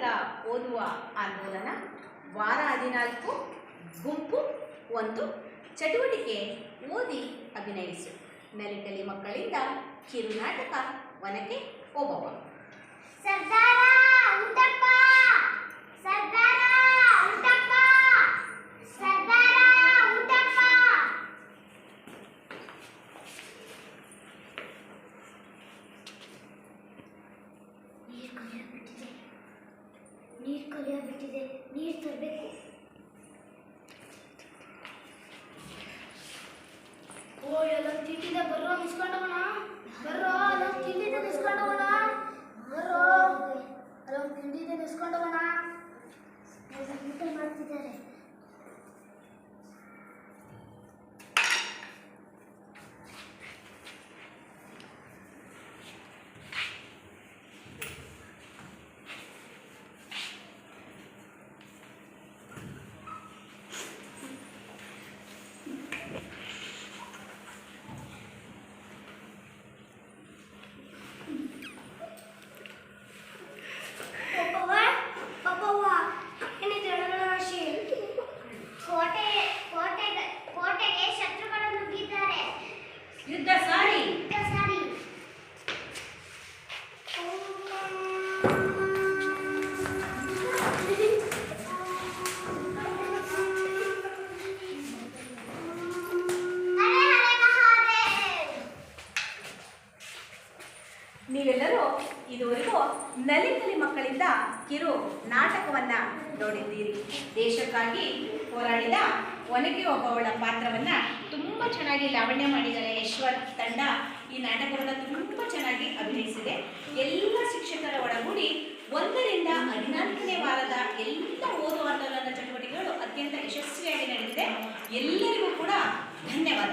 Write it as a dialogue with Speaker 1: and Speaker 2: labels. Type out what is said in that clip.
Speaker 1: ಸಲ ಓದುವ ಆಂದೋಲನ ವಾರ ಹದಿನಾಲ್ಕು, ಗುಂಪು ಒಂದು, ಚಟುವಟಿಕೆ ಓದಿ ಅಭಿನಯಿಸು. ನಲಿಕಲಿ ಮಕ್ಕಳಿಂದ ಕಿರುನಾಟಕ ವನಕ್ಕೆ ಓಬವ್ವ
Speaker 2: ಸರ್ದಾರ ನೀರು ಕೊಲಿಯ ಬಿಟ್ಟಿದೆ ನೀರು ತರಬೇಕು. ಓ ಎಲ್ಲ ತಿಂತಿದೆ ಬರೋ ನಿಸ್ಕೊಂಡವಣ
Speaker 1: ನೀವೆಲ್ಲರೂ ಇದುವರೆಗೂ ನಲಿ ನಲಿ ಮಕ್ಕಳಿಂದ ಕಿರು ನಾಟಕವನ್ನ ನೋಡಿದ್ದೀರಿ. ದೇಶಕ್ಕಾಗಿ ಹೋರಾಡಿದ ಒನಕೆ ಒಬ್ಬವಳ ಪಾತ್ರವನ್ನ ತುಂಬ ಚೆನ್ನಾಗಿ ಲಾವಣ್ಯ ಮಾಡಿದ್ದಾರೆ. ಯಶ್ವರ್ ತಂಡ ಈ ನಾಟಕವನ್ನು ತುಂಬ ಚೆನ್ನಾಗಿ ಅಭಿನಯಿಸಿದೆ. ಎಲ್ಲ ಶಿಕ್ಷಕರ ಒಳಗೂಡಿ ಒಂದರಿಂದ ಹದಿನಾಲ್ಕನೇ ವಾರದ ಎಲ್ಲ ಓದುವ ಆಂದೋಲನ ಚಟುವಟಿಕೆಗಳು ಅತ್ಯಂತ ಯಶಸ್ವಿಯಾಗಿ ನಡೆದಿದೆ. ಎಲ್ಲರಿಗೂ ಕೂಡ ಧನ್ಯವಾದ